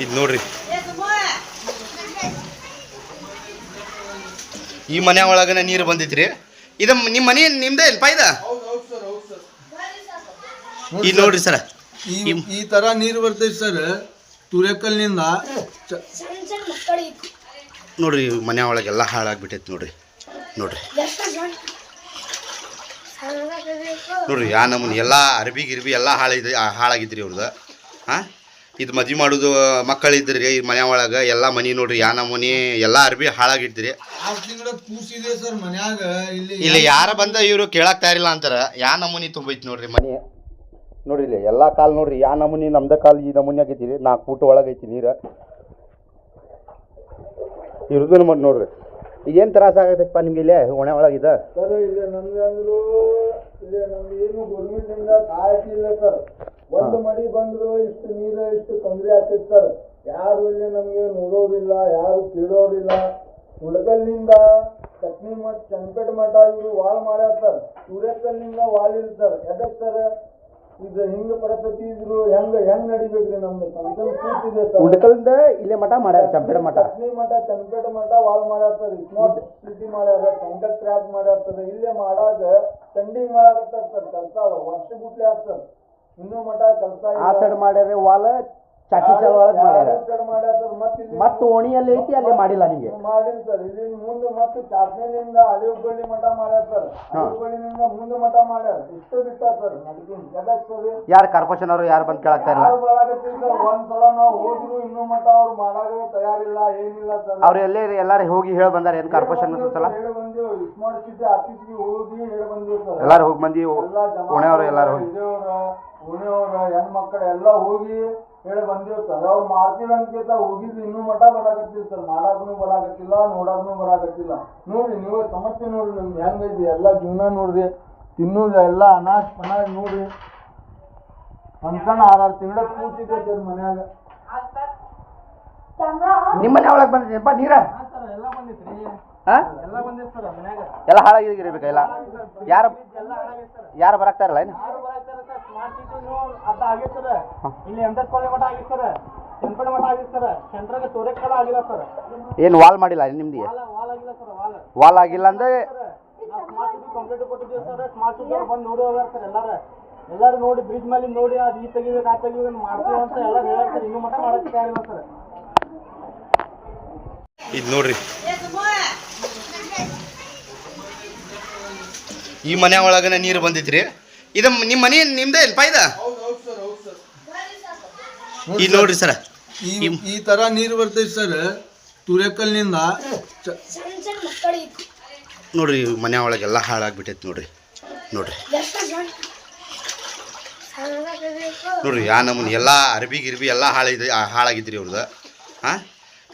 ಇದು ನೋಡ್ರಿ. ಈ ಮನೆ ಒಳಗನ ನೀರು ಬಂದಿತ್ರಿ. ಇದು ನಿಮ್ಮ ಮನೆ ನಿಮ್ದೇ ಇಲ್ಪ ಇದ? ಇದು ನೋಡ್ರಿ ಸರ್. ಈ ಈ- ಈ ತರ ನೀರು ಬರ್ತೈತಿ ಸರ್ ತುರೆಕಲ್ನಿಂದ ನೋಡ್ರಿ ಮನೆ ಒಳಗೆಲ್ಲ ಹಾಳಾಗ್ಬಿಟ್ಟೈತಿ ನೋಡ್ರಿ. ನೋಡ್ರಿ. ನೋಡ್ರಿ ಯಾ ನಮ್ಮನ್ನ ಎಲ್ಲ ಅರಬಿ ಗಿರ್ಬಿ ಎಲ್ಲ ಹಾಳಾಗಿದೆ ಹಾಳಾಗಿದ್ರಿ ಅವ್ರದ್ದು ಹಾಂ ಇದು ಮದ್ವೆ ಮಾಡೋದು ಮಕ್ಕಳಿದ್ರಿ ಈ ಮನೆ ಒಳಗೆ ಎಲ್ಲ ಮನೆ ನೋಡ್ರಿ ಯಾ ನಮೂನಿ ಎಲ್ಲ ಅರ್ಬಿ ಹಾಳಾಗಿದ್ರಿ. ಇಲ್ಲಿ ಇಲ್ಲಿ ಯಾರ ಬಂದ ಇವರು ಕೇಳಕ್ ತಯಾರಿಲ್ಲ ಅಂತಾರ ಯಾ ನಮೂನಿ ತುಂಬೈತಿ ನೋಡ್ರಿ ಮನೆ. ನೋಡ್ರಿ ಇಲ್ಲಿ ಎಲ್ಲ ಕಾಲ್ ನೋಡ್ರಿ ಯಾ ನಮೂನಿ ನಮ್ದ ಕಾಲ್ ಈ ನಮೂನಿ ಆಗೈತಿ ರೀ ನಾಲ್ಕು ಫೂಟ್ ಒಳಗೈತಿ ನೀರು. ಇರುದು ಮಾಡಿ ನೋಡ್ರಿ. ಈಗೇನು ತ್ರಾಸ ಆಗತ್ತಪ್ಪ ನಿಮ್ಗೆ ಇಲ್ಲೇ ಒಣೆ ಒಳಗಿದೆ ಸರ್ ಇಲ್ಲಿ ನಮ್ಗೆ ಅಂದ್ರು ಇಲ್ಲಿ ನಮ್ಗೆ ಏನು ಇಲ್ಲ ಸರ್. ಒಂದು ಮಡಿ ಬಂದ್ರು ಇಷ್ಟು ನೀರು ಇಷ್ಟು ತೊಂದರೆ ಆಗ್ತೈತಿ ಸರ್. ಯಾರು ಇಲ್ಲಿ ನಮ್ಗೆ ನೋಡೋದಿಲ್ಲ ಯಾರು ಕೇಳೋದಿಲ್ಲ. ಹುಡಗಲ್ಲಿಂದ ಚಟ್ನಿ ಮಠ ಚನ್ಪೇಟ್ ಮಠ ಇವರು ವಾಲ್ ಮಾಡ್ಯಾರ ಸರ್. ಸೂರ್ಯಕಲ್ಲಿಂದ ವಾಲ್ ಇಲ್ಲ ಸರ್. ಎದಕ್ ಸರ್? ಈಗ ಹಿಂಗ ಪರಿಸ್ಥಿತಿ ಇದ್ರು ಹೆಂಗ ಹೆಂಗ್ ನಡಿಬೇಕ್ರಿ ನಮ್ದು? ಸಣ್ಣ ಕೂತಿದೆ ಸರ್. ಉಡ್ಕಲ್ದ ಇಲ್ಲೇ ಮಠ ಮಾಡ್ಯಾರ ಚಂಪೇಡ ಮಠ. ಚಟ್ನಿ ಮಠ ಚನ್ನಪೇಟೆ ಮಠ ವಾಲ್ ಮಾಡ್ಯಾರ ಸರ್. ಸ್ಮಾರ್ಟ್ ಸಿಟಿ ಮಾಡ್ಯಾರ ಸಂಕಟ್ ಟ್ರ್ಯಾಕ್ ಮಾಡ್ಯಾರ ಸರ್. ಇಲ್ಲೇ ಮಾಡಾಗ ಚಂಡಿ ಮಾಡಾಕತ್ತಾರ ಸರ್. ಕೆಲಸ ವರ್ಷ ಗುಟ್ಲೆ ಸರ್. ಇನ್ನೂ ಮಠ ಕೆಲಸ ಆ ಸೈಡ್ ಮಾಡ್ಯಾರ ವಾಲ ಚಾಟಿ ಸೈಡ್ ಒಳಗೆ ಮಾಡ್ಯಾರ. ಮತ್ತ ಓಣಿಯಲ್ಲಿ ಐತಿ ಅಲ್ಲಿ ಮಾಡಿಲ್ಲ ನಿಮಗೆ. ಮಾಡಿನ್ ಸರ್. ಇಲ್ಲಿ ಮುಂದೆ ಮತ್ತೆ ಚಾಟ್ನಿಲಿಂದ ಹುಬ್ಬಳ್ಳಿ ಮಠ ಮಾಡ್ಯಾರ ಸರ್. ಹಳೆ ಹುಬ್ಬಳ್ಳಿನಿಂದ ಮುಂದೆ ಮಠ ಮಾಡ್ಯಾರ. ಇಷ್ಟು ಬಿಟ್ಟಾರ ಸರ್ ನಡೀತೀನಿ ಯಾರು ಕಾರ್ಪೊರೇಷನ್ ಅವರು ಯಾರು ಬಂದು ಕೇಳಾಕ್ತಾ ಇಲ್ಲ ಯಾರು ಬರಾಕತ್ತೀವಿ ಸರ್? ಒಂದ್ಸಲ ನಾವು ಹೋದ್ರು ಇನ್ನೂ ಮಠ ಅವ್ರು ಮಾಡಾಗ ತಯಾರಿಲ್ಲ ಏನಿಲ್ಲ ಸರ್. ಅವ್ರು ಎಲ್ಲೇ ಎಲ್ಲಾರು ಹೋಗಿ ಹೇಳಿ ಬಂದಾರ ಏನು ಕಾರ್ಪೊರೇಷನ್ ಸಲ ಹೇಳಿ ಬಂದೇವು. ಸ್ಮಾರ್ಟ್ ಸಿಟಿ ಆಫೀಸ್ಗೆ ಹೋಗಿ ಹೇಳಿ ಬಂದೇವು ಸರ್. ಎಲ್ಲಾರು ಹೋಗಿ ಬಂದಿ ಓಣೆಯವರು ಎಲ್ಲಾರು ಹೋಗಿ. ಓಣಿಯವ್ರ ಹೆಣ್ಮಕ್ಳು ಎಲ್ಲ ಹೋಗಿ ಹೇಳಿ ಬಂದಿರ್ತಾರೆ. ಸರ್ ಅವ್ರು ಮಾಡ್ತೀವಿ ಅನ್ಕೇತ ಹೋಗಿದ್ದು ಇನ್ನೂ ಮಠ ಬರಾಕತ್ತೀವಿ ಸರ್. ಮಾಡಾಕನು ಬರಾಕತ್ತಿಲ್ಲ ನೋಡಾಕನು ಬರಾಕತ್ತಿಲ್ಲ. ನೋಡ್ರಿ ನೀವು ಸಮಸ್ಯೆ ನೋಡ್ರಿ ನಿಮ್ಗೆ ಹೆಂಗೈತಿ? ಎಲ್ಲ ಜೀವನ ನೋಡ್ರಿ. ತಿನ್ನೋದು ಎಲ್ಲ ಅನಾಶ ಪನಾಜ್ ನೋಡ್ರಿ. ಫಂಕ್ಷನ್ ಆರಾರು ತಿಂಗಳ ಕೂತಿದೆ ಸರ್ ಮನ್ಯಾಗ. ನಿಮ್ಮ ಮನೆ ಒಳಗೆ ಬಂದಿದ್ದಪ್ಪ ನೀರ. ಎಲ್ಲ ಎಲ್ಲ ಎಲ್ಲ ಹಾಳಾಗಿರ್ಬೇಕು ಎಲ್ಲ? ಯಾರು ಯಾರು ಬರಾಕ್ತಾರಲ್ಲ ಏನು ಏನು ವಾಲ್ ಮಾಡಿಲ್ಲ ನಿಮ್ದು ವಾಲ್ ಆಗಿಲ್ಲ ಅಂದ್ರೆ? ಎಲ್ಲರೂ. ನೋಡಿ ಬ್ರಿಡ್ಜ್ ಮೇಲೆ ನೋಡಿ ಅದು ಈ ತೆಗಿಬೇಕು ಆ ತೆಗಿಬೇಕು ಮಾಡ್ತೀವಿ ಅಂತ ಎಲ್ಲರೂ ಹೇಳ್ತಾರೆ ಇನ್ನು ಇನ್ನೂ ಮಟ್ಟ ಮಾಡಕ್ಕೆ ತಯಾರಿಲ್ಲ ಸರ್. ಇದು ನೋಡ್ರಿ. ಈ ಮನೆ ಒಳಗನೆ ನೀರು ಬಂದಿತ್ರಿ. ಇದು ನಿಮ್ಮ ಮನೆ ನಿಮ್ದೇ ಇಲ್ಪ ಇದು? ಇದು ನೋಡ್ರಿ ಸರ. ಈ ತರ ನೀರು ಬರ್ತೈತಿ ಸರ್. ತುರೆಕಲ್ನಿಂದ ನೋಡ್ರಿ ಮನೆ ಒಳಗೆಲ್ಲ ಹಾಳಾಗ್ಬಿಟ್ಟೈತಿ ನೋಡ್ರಿ. ನೋಡ್ರಿ. ನೋಡ್ರಿ ಯಾ ನಮ್ಮನ್ನ ಎಲ್ಲ ಅರ್ಬಿ ಗಿರ್ಬಿ ಎಲ್ಲ ಹಾಳಿದ್ ಹಾಳಾಗಿದ್ರಿ ಅವ್ರದ್ದು ಹಾಂ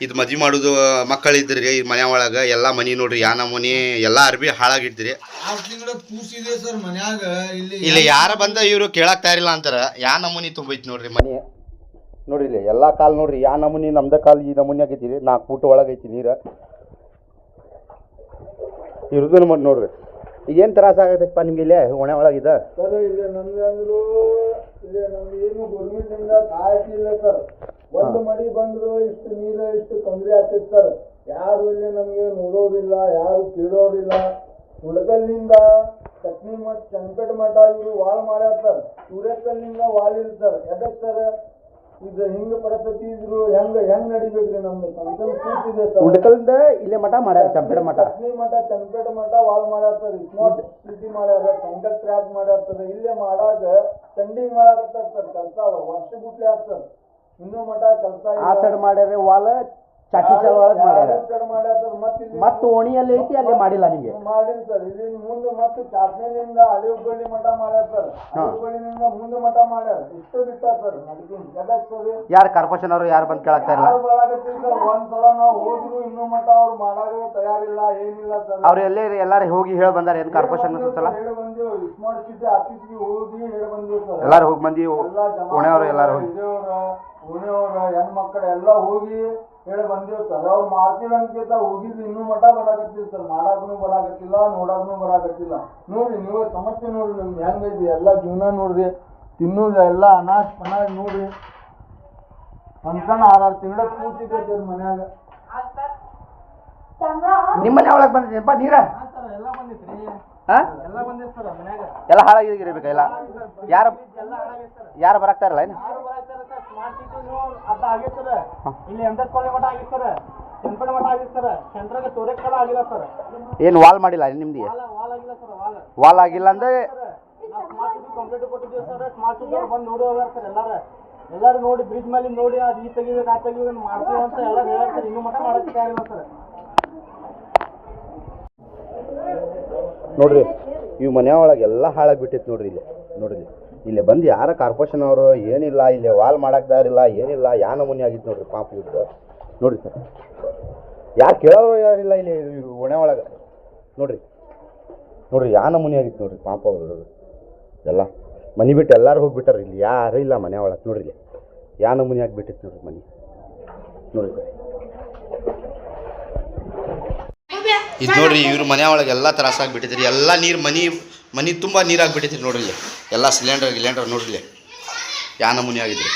ಇದು ಮದ್ವೆ ಮಾಡೋದು ಮಕ್ಕಳಿದ್ರಿ ಈ ಮನೆ ಒಳಗೆ ಎಲ್ಲ ಮನೆ ನೋಡ್ರಿ ಯಾ ನಮೂನಿ ಎಲ್ಲ ಅರ್ಬಿ ಮನ್ಯಾಗ ಇಲ್ಲಿ ಇಲ್ಲಿ ಯಾರ ಬಂದ ಇವರು ಕೇಳಕ್ ತಯಾರಿಲ್ಲ ಅಂತಾರ ಯಾ ನಮೂನಿ ತುಂಬೈತಿ ನೋಡ್ರಿ ಮನೆ. ನೋಡ್ರಿ ಇಲ್ಲಿ ಎಲ್ಲ ಕಾಲ್ ನೋಡ್ರಿ ಯಾ ನಮೂನಿ ನಮ್ದ ಕಾಲ್ ಈ ನಮೂನಿ ಆಗೈತಿ ರೀ ನಾಲ್ಕು ಫೂಟ್ ಒಳಗೈತಿ ನೀರು. ಇರುದು ನಮ್ಮ ನೋಡ್ರಿ. ಈಗೇನು ತ್ರಾಸ ಆಗತ್ತಪ್ಪ ನಿಮ್ಗೆ ಇಲ್ಲೇ ಒಣೆ ಒಳಗಿದೆ ಸರ್ ಇಲ್ಲಿ ನಮ್ಗೆ ಅಂದ್ರು ಇಲ್ಲಿ ನಮ್ಗೆ ಏನು ಇಲ್ಲ ಸರ್. ಒಂದು ಮಡಿ ಬಂದ್ರು ಇಷ್ಟು ನೀರು ಇಷ್ಟು ತೊಂದರೆ ಆಗ್ತೈತಿ ಸರ್. ಯಾರು ಇಲ್ಲಿ ನಮ್ಗೆ ನೋಡೋದಿಲ್ಲ ಯಾರು ಕೇಳೋದಿಲ್ಲ. ಹುಡಗಲ್ಲಿಂದ ಚಟ್ನಿ ಮಠ ಚಂಕಟ ಮಠ ಇವರು ವಾಲ್ ಮಾಡ್ಯಾರ ಸರ್. ಸೂರ್ಯಕಲ್ಲಿಂದ ವಾಲ್ ಇಲ್ಲ ಸರ್. ಎದಕ್ ಸರ್? ಇದು ಹಿಂಗ ಪರಿಸ್ಥಿತಿ ಇದ್ರು ಹೆಂಗ ಹೆಂಗ್ ನಡಿಬೇಕ್ರಿ ನಮ್ದು? ಸಣ್ಣ ಕೂತಿದೆ ಸರ್. ಉಡ್ಕಲ್ದ ಇಲ್ಲೇ ಮಠ ಮಾಡ್ಯಾರ ಚಂಪೇಟ ಮಠ. ಚಟ್ನಿ ಮಠ ಚಂಪೇಟ ಮಠ ವಾಲ್ ಮಾಡ್ಯಾರ ಸರ್. ಸ್ಮಾರ್ಟ್ ಸಿಟಿ ಮಾಡ್ಯಾರ ಸಂಕಟ್ ಟ್ರ್ಯಾಕ್ ಮಾಡ್ಯಾರ ಸರ್. ಇಲ್ಲೇ ಮಾಡಾಗ ಪೆಂಡಿಂಗ್ ಮಾಡಾಕತ್ತಾರ ಸರ್. ಕೆಲಸ ವರ್ಷ ಗುಟ್ಲೆ ಸರ್. ಇನ್ನೂ ಮಠ ಕೆಲಸ ಆ ಸೈಡ್ ಮಾಡ್ಯಾರ ವಾಲ ಚಾಟಿ ಚಾಲ್ ಒಳಗೆ ಮಾಡ್ಯಾರ. ಸರ್? ಮತ್ತೆ ಓಣಿಯಲ್ಲಿ ಐತಿ ಅಲ್ಲಿ ಮಾಡಿಲ್ಲ ನಿಮಗೆ. ಮಾಡಿನ್ ಸರ್. ಇಲ್ಲಿ ಮುಂದೆ ಮತ್ತೆ ಚಾಟ್ನಿಲಿಂದ ಹುಬ್ಬಳ್ಳಿ ಮಠ ಮಾಡ್ಯಾರ ಸರ್. ಹಳೆ ಹುಬ್ಬಳ್ಳಿನಿಂದ ಮುಂದೆ ಮಠ ಮಾಡ್ಯಾರ. ಇಷ್ಟು ಬಿಟ್ಟಾರ ಸರ್ ಸರ್ ಯಾರು ಕಾರ್ಪೊರೇಷನ್ ಅವರು ಯಾರು ಬಂದ್ ಕೇಳಾಕ್ತಾ ಇಲ್ಲ ಯಾರು ಬರಾಕತ್ತೀವಿ ಸರ್? ಒಂದ್ಸಲ ನಾವು ಹೋದ್ರು ಇನ್ನೂ ಮಠ ಅವ್ರು ಮಾಡಾಗ ತಯಾರಿಲ್ಲ ಏನಿಲ್ಲ ಸರ್. ಅವ್ರು ಎಲ್ಲೇ ಎಲ್ಲಾರು ಹೋಗಿ ಹೇಳಿ ಬಂದಾರ. ಏನ್ ಕಾರ್ಪೊರೇಷನ್ ಸಲ ಹೇಳಿ ಬಂದೇವು. ಸ್ಮಾರ್ಟ್ ಸಿಟಿ ಆಫೀಸ್ಗೆ ಹೋಗಿ ಹೇಳಿ ಬಂದೇವು ಸರ್. ಎಲ್ಲಾರು ಹೋಗಿ ಬಂದಿ ಓಣೆಯವರು ಎಲ್ಲಾರು ಹೋಗಿ. ಹಿರಿಯವ್ರ ಓಣಿಯವ್ರ ಹೆಣ್ಮಕ್ಳು ಎಲ್ಲ ಹೋಗಿ ಹೇಳಿ ಬಂದಿವ್ ಸರ್. ಅವ್ರು ಮಾಡ್ತೀವಿ ಅನ್ಕಿಂತ ಹೋಗಿದ್ದು ಇನ್ನೂ ಮಠ ಬರಾಕತ್ತಿಲ್ಲ ಸರ್. ಮಾಡಾಕನು ಬರಾಕತ್ತಿಲ್ಲ ನೋಡಾಕನು ಬರಾಕತ್ತಿಲ್ಲ. ನೋಡ್ರಿ ನೀವು ಸಮಸ್ಯೆ ನೋಡ್ರಿ ನಿಮ್ಗೆ ಹೆಂಗೈತಿ. ಎಲ್ಲ ಜೀವನ ನೋಡ್ರಿ ತಿನ್ನೋದು ಎಲ್ಲ ಅನಾಜ್ ಪನಾಜ್ ನೋಡ್ರಿ. ಸಣ್ಣ ಸಣ್ಣ ಆರಾರು ತಿಂಗಳ ಕೂತಿದ್ದೆ ಮನ್ಯಾಗ. ನಿಮ್ಮ ಮನೆ ಒಳಗೆ ಬಂದಿದ್ದೀನಪ್ಪ ನೀರ. ಎಲ್ಲ ಹಾಳಾಗಿರ್ಬೇಕ ಹಾ ಎಲ್ಲ ಬಂದಿತ್ತು ಸರ್ ಮನ್ಯಾಗ. ಎಲ್ಲ ಹಾಳಾಗಿರ್ಬೇಕು ಎಲ್ಲ. ಯಾರು ಯಾರು ಬರಾಕ್ತಾರಲ್ಲ ಏನು? ಅರ್ಧ ಇಲ್ಲಿ ಮಠ ಚಂಪಣ ಮಠ ಆಗಿಲ್ಲ ಸರ್. ಏನು ವಾಲ್ ಮಾಡಿಲ್ಲ ನಿಮ್ದು? ವಾಲ್ ಆಗಿಲ್ಲ ಸರ್ ವಾಲ್. ವಾಲ್ ಆಗಿಲ್ಲ ಅಂದ್ರೆ? ನಾವು ಸ್ಮಾರ್ಟ್ ಸಿಟಿ ಕಂಪ್ಲೀಟ್ ಕೊಟ್ಟಿದ್ದೀವಿ ಸರ್. ಸ್ಮಾರ್ಟ್ ಸಿಟಿ ಅವ್ರು ಬಂದು ನೋಡಿ ಹೋಗ್ಯಾರ ಸರ್ ಎಲ್ಲಾರ. ಎಲ್ಲಾರು ನೋಡಿ ಬ್ರಿಡ್ಜ್ ಮೇಲೆ ನೋಡಿ ಅದು ಈ ತೆಗಿಬೇಕು ಆ ತೆಗಿಬೇಕು ಮಾಡ್ತೀವಿ ಅಂತ ಎಲ್ಲರೂ ಹೇಳ್ಯಾರ ಸರ್. ಇನ್ನೂ ಮಠ ಮಾಡಕ್ಕೆ ತಯಾರಿಲ್ಲ ಸರ್. ನೋಡ್ರಿ ಇವ್ ಮನೆಯೊಳಗೆ ಎಲ್ಲ ಹಾಳಾಗಿ ಬಿಟ್ಟಿತ್ತು ನೋಡ್ರಿ ಇಲ್ಲಿ. ನೋಡ್ರಿ ಇಲ್ಲಿ ಬಂದು ಯಾರ ಕಾರ್ಪೊರೇಷನ್ ಅವರು ಏನಿಲ್ಲ, ಇಲ್ಲಿ ವಾಲ್ ಮಾಡಕ್ ತಯಾರಿಲ್ಲ, ಏನಿಲ್ಲ, ಯಾ ನಮೂನಿ ಆಗಿತ್ತು ನೋಡ್ರಿ ಪಾಪ ಇದ್ದು ನೋಡ್ರಿ ಸರ್. ಯಾರು ಕೇಳೋರು ಯಾರಿಲ್ಲ ಇಲ್ಲಿ ಒಣೆ ಒಳಗೆ. ನೋಡ್ರಿ. ನೋಡ್ರಿ ಯಾ ನಮೂನಿ ಆಗಿತ್ತು ನೋಡ್ರಿ ಪಾಪ ಅವರು ಎಲ್ಲ ಮನೆ ಬಿಟ್ಟು ಎಲ್ಲರೂ ಹೋಗ್ಬಿಟ್ಟಾರ, ಇಲ್ಲಿ ಯಾರೂ ಇಲ್ಲ ಮನೆ ಒಳಗೆ. ನೋಡ್ರಿ ಇಲ್ಲಿ. ಯಾ ನಮೂನಿ ಆಗಿಬಿಟ್ಟಿತ್ತು ನೋಡ್ರಿ ಮನೆ. ನೋಡ್ರಿ ಸರ್. ಇದು ನೋಡ್ರಿ ಇವ್ರ ಮನೆ ಒಳಗೆ ಎಲ್ಲ ತ್ರಾಸ ಆಗಿಬಿಟ್ಟಿದ್ರಿ ಎಲ್ಲ ನೀರು ಮನಿ ಮನೆ ತುಂಬ ನೀರಾಗ್ಬಿಟ್ಟೈತಿ ನೋಡ್ರಿ ಎಲ್ಲ ಸಿಲಿಂಡರ್ ಗಿಲಿಂಡರ್ ನೋಡ್ರಿ ಯಾ ನಮೂನೆ ಆಗಿದ್ರಿ.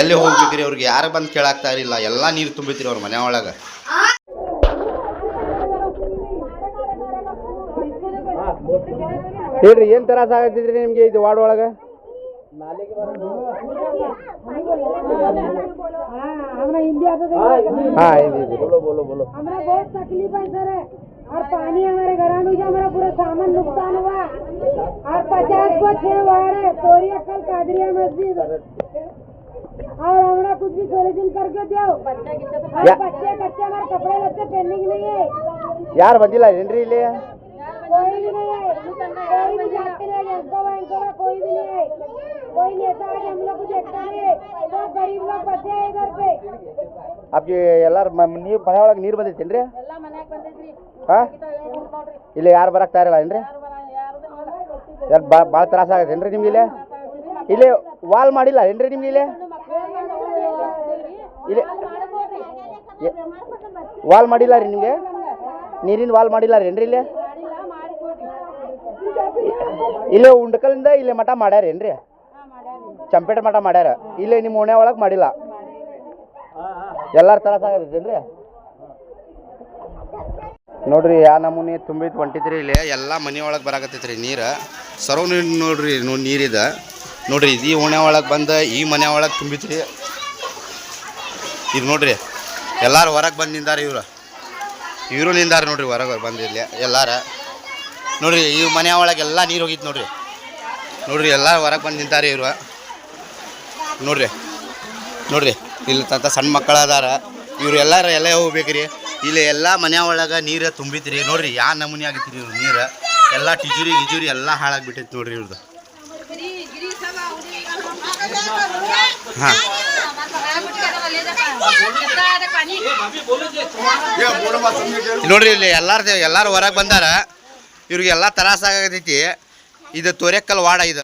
ಎಲ್ಲಿ ಹೋಗ್ಬೇಕ್ರಿ ಅವ್ರಿಗೆ? ಯಾರು ಬಂದು ಕೇಳಾಗ್ತಾ ಇರಲಿಲ್ಲ. ಎಲ್ಲ ನೀರು ತುಂಬಿತ್ರಿ ಅವ್ರ ಮನೆ ಒಳಗೆ. ಹೇಳ್ರಿ ಏನು ತರಾಸ ಆಗತ್ತಿದ್ರಿ ನಿಮಗೆ ಇದು ವಾರ್ಡ್ ಒಳಗೆ? ಹಾಂ ಇದು ಇದು बोलो बोलो बोलो हमरा बहुत तकलीफ है सर और पानी हमारे घर में जो हमारा पूरा सामान नुकसान हुआ और पचास को छह वार्ड है तोरिया कल कादरिया मस्जिद और हमरा कुछ भी सोल्यूशन करके दो और या- बच्चे कच्चे हमारे कपड़े लत्ते पहनने की नहीं है ಯಾರು ಬಂದಿಲ್ಲ ಏನ್ರಿ ಇಲ್ಲಿ कोई भी नहीं है कोई भी जाति नहीं है इसको बैंकों में कोई भी नहीं है कोई नेता आज हम लोग को देखता नहीं है तो गरीब लोग बचे हैं इधर पे ಅಪ್ಗೆ ಎಲ್ಲಾರು ನೀರು ಮನೆ ಒಳಗೆ ನೀರು ಬಂದೈತೇನ್ರಿ ಎಲ್ಲ ಮನ್ಯಾಗ ಬಂದಿದ್ರಿ ಹಾಂ? ಇಲ್ಲಿ ಯಾರು ಬರಕ್ತಾ ಇರಲ್ಲ ಏನ್ರಿ? ಯಾರು ಭಾಳ ತ್ರಾಸ ಆಗತ್ತೇನ್ರಿ ನಿಮ್ಗೆ ಇಲ್ಲಿ? ಇಲ್ಲಿ ವಾಲ್ ಮಾಡಿಲ್ಲ ಏನ್ರಿ ನಿಮ್ಗೆ ಇಲ್ಲಿ? ಇಲ್ಲಿ ವಾಲ್ ಮಾಡಿಲ್ಲ ರೀ ನಿಮಗೆ? ನೀರಿನ ವಾಲ್ ಮಾಡಿಲ್ಲ ರೀ ಏನ್ರಿ ಇಲ್ಲೇ? ಇಲ್ಲೇ ಉಂಡಕಲಿಂದ ಇಲ್ಲೇ ಮಠ ಮಾಡ್ಯಾರ ಏನ್ರಿ? ಚಂಪೇಟ ಮಠ ಮಾಡ್ಯಾರ. ಇಲ್ಲೇ ನಿಮ್ಮ ಓಣೆ ಒಳಗೆ ಮಾಡಿಲ್ಲ. ಎಲ್ಲಾರ ತ್ರಾಸ ಆಗತ್ತೇನ್ರಿ ನೋಡ್ರಿ, ಯಾ ನಮೂನಿ ತುಂಬಿ ಹೊಂಟಿದ್ರಿ ಇಲ್ಲಿ, ಎಲ್ಲ ಮನೆ ಒಳಗೆ ಬರಾಕತ್ತೈತ್ರಿ ನೀರು. ಸರೋ ನೀರು ನೋಡ್ರಿ ನೋಡಿ ನೀರಿದೆ. ನೋಡ್ರಿ ಈ ಓಣೆ ಒಳಗೆ ಬಂದು, ಈ ಮನೆ ಒಳಗೆ ತುಂಬಿತ್ರಿ. ಇದು ನೋಡ್ರಿ, ಎಲ್ಲಾರು ಹೊರಗೆ ಬಂದು ನಿಂದಾರ ಇವರು. ಇವರು ನಿಂದಾರ ನೋಡ್ರಿ, ಹೊರಗೆ ಬಂದು ಇಲ್ಲಿ ಎಲ್ಲಾರ. ನೋಡ್ರಿ, ಈ ಮನೆ ಒಳಗೆ ಎಲ್ಲ ನೀರು ಹೋಗಿತ್ತು ನೋಡ್ರಿ. ನೋಡ್ರಿ ಎಲ್ಲ ಹೊರಗೆ ಬಂದು ನಿಂತಾರೆ ಇವರು. ನೋಡ್ರಿ ನೋಡ್ರಿ, ಇಲ್ಲಿ ತಂತ ಸಣ್ಣ ಮಕ್ಕಳು ಅದಾರ. ಇವ್ರು ಎಲ್ಲಾರ ಎಲ್ಲ ಹೋಗ್ಬೇಕ್ರಿ? ಇಲ್ಲಿ ಎಲ್ಲ ಮನೆ ಒಳಗೆ ನೀರು ತುಂಬಿತ್ರಿ. ನೋಡ್ರಿ, ಯಾ ನಮೂನಿ ಆಗೈತ್ರಿ ಇವ್ರು ನೀರು. ಎಲ್ಲ ಟಿಜುರಿ, ಗಿಜುರಿ ಎಲ್ಲ ಹಾಳಾಗ್ಬಿಟ್ಟೈತಿ ನೋಡ್ರಿ ಇವ್ರದ್ದು ಹಾಂ. ನೋಡ್ರಿ, ಇಲ್ಲಿ ಎಲ್ಲಾರ್ದು ಎಲ್ಲಾರು ಹೊರಗೆ ಬಂದಾರ. ಇವ್ರಿಗೆ ತ್ರಾಸ ಆಗತೈತಿ ಇದು ತೋರೆಕಲ್ ವಾಡ ಇದು.